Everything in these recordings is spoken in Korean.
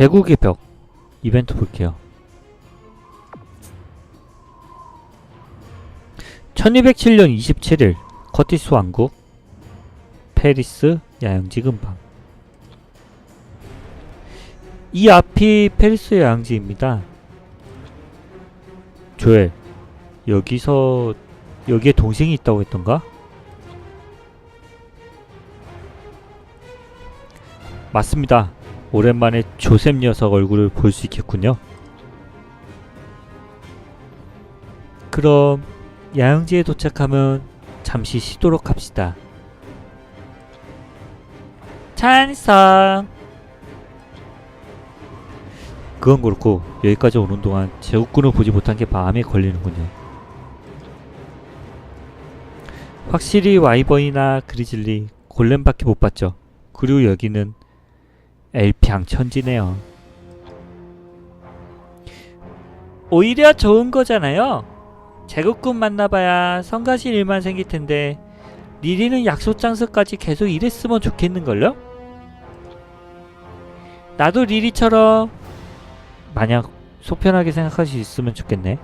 제국의 벽 이벤트 볼게요. 1207년 27일 커티스 왕국 페리스 야영지 근방 이 앞이 페리스 야영지입니다. 조엘 여기서 여기에 동생이 있다고 했던가? 맞습니다. 오랜만에 조셉 녀석 얼굴을 볼 수 있겠군요. 그럼 야영지에 도착하면 잠시 쉬도록 합시다. 찬성. 그건 그렇고 여기까지 오는 동안 제국군을 보지 못한 게 마음에 걸리는군요. 확실히 와이번이나 그리즐리, 골렘밖에 못 봤죠. 그리고 여기는 엘피앙 천지네요. 오히려 좋은 거잖아요. 제국군 만나봐야 성가신 일만 생길 텐데 리리는 약속 장소까지 계속 일했으면 좋겠는걸요? 나도 리리처럼 만약 속편하게 생각할 수 있으면 좋겠네.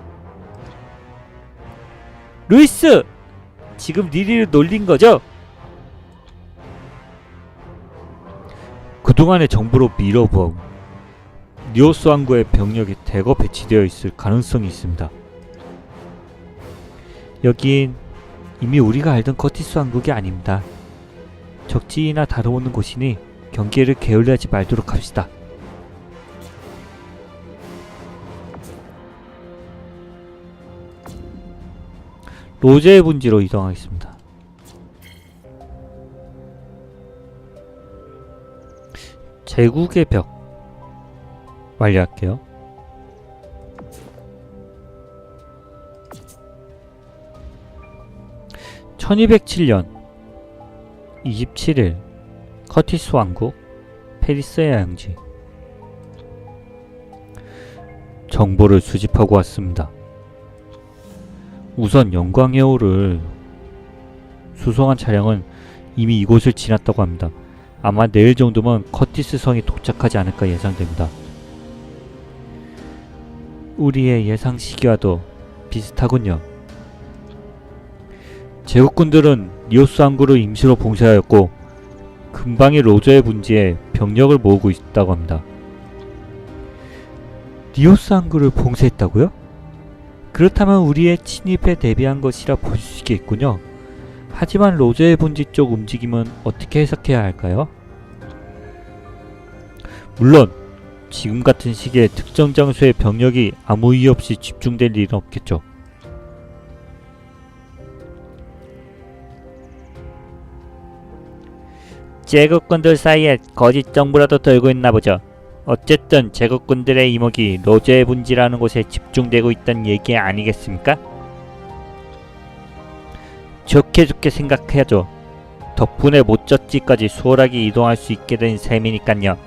루이스! 지금 리리를 놀린 거죠? 그동안의 정보로 밀어보아 니오스 왕국의 병력이 대거 배치되어 있을 가능성이 있습니다. 여긴 이미 우리가 알던 커티스 왕국이 아닙니다. 적지나 다뤄오는 곳이니 경계를 게을리하지 말도록 합시다. 로제의 분지로 이동하겠습니다. 제국의 벽 완료할게요. (1207년 27일) 커티스 왕국 페리스의 양지 정보를 수집하고 왔습니다. 우선 영광의 호를 수송한 차량은 이미 이곳을 지났다고 합니다. 아마 내일 정도면 커티스 성에 도착하지 않을까 예상됩니다. 우리의 예상 시기와도 비슷하군요. 제국군들은 니오스 항구를 임시로 봉쇄하였고 근방의 로저의 분지에 병력을 모으고 있다고 합니다. 니오스 항구를 봉쇄했다고요? 그렇다면 우리의 침입에 대비한 것이라 볼 수 있겠군요. 하지만 로저의 분지 쪽 움직임은 어떻게 해석해야 할까요? 물론 지금 같은 시기에 특정 장소에 병력이 아무 이유 없이 집중될 일은 없겠죠. 제국군들 사이에 거짓 정보라도 돌고 있나 보죠. 어쨌든 제국군들의 이목이 로제의 분지라는 곳에 집중되고 있다는 얘기 아니겠습니까? 좋게 좋게 생각해야죠. 덕분에 모쩌지까지 수월하게 이동할 수 있게 된 셈이니깐요.